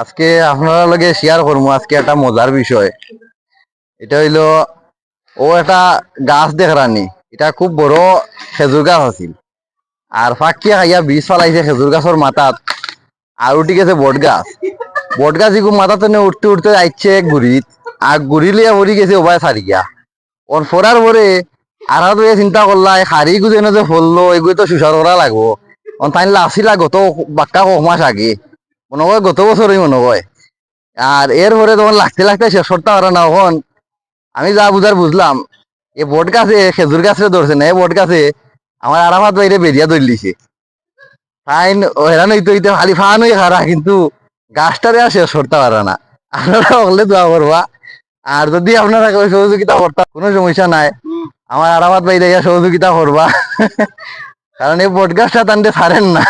আজকে আপনারা লগে শেয়ার করব আজকে একটা মজার বিষয়। এটা হইল, ও একটা গাছ দেখরানি এটা খুব বড় খেজুর গাছ আছিল। আর ফাঁকিয়া খাইয়া বীজ ফালাইছে খেজুর গাছের মাথাত, আর উঠি গেছে বট গাছ। বট গাছ ইগু মাথাতে নিয়ে উঠতে উঠতে আইছে গুড়িত আর গুড়ি লিয়া পড়ি গেছে ওবাই সারিয়া ওর ফোরার পরে আর চিন্তা করলা হাড়ি গুজেনে যে ফললো এগুলো তো সুসার করা লাগবো। অন তাই লাসিলা গত বাক্কা ক মাস আগে। মনে হয় গত বছরই মনে হয় আর এরপরে তখন লাগতে লাগতে শেষ করতে পারে না এখন আমি যা বুঝার বুঝলাম, এ বট গাছে, খেজুর গাছে ধরছে না, এ বট গাছে আমার আরামাত বাইরে বেরিয়া ধরে লিছে। ফাইন হেরান হইতে হইতে খালি ফান হয়ে খারা কিন্তু গাছটারে আর শেষ করতে পারে না। আপনারা হলে দোয়া করবা। আর যদি আপনারা সহযোগিতা করতে, কোনো সমস্যা নাই। আমার আরামাত বাইরে সহযোগিতা করবা। কারণ এই বট গাছটা টানতে ছাড়েন না।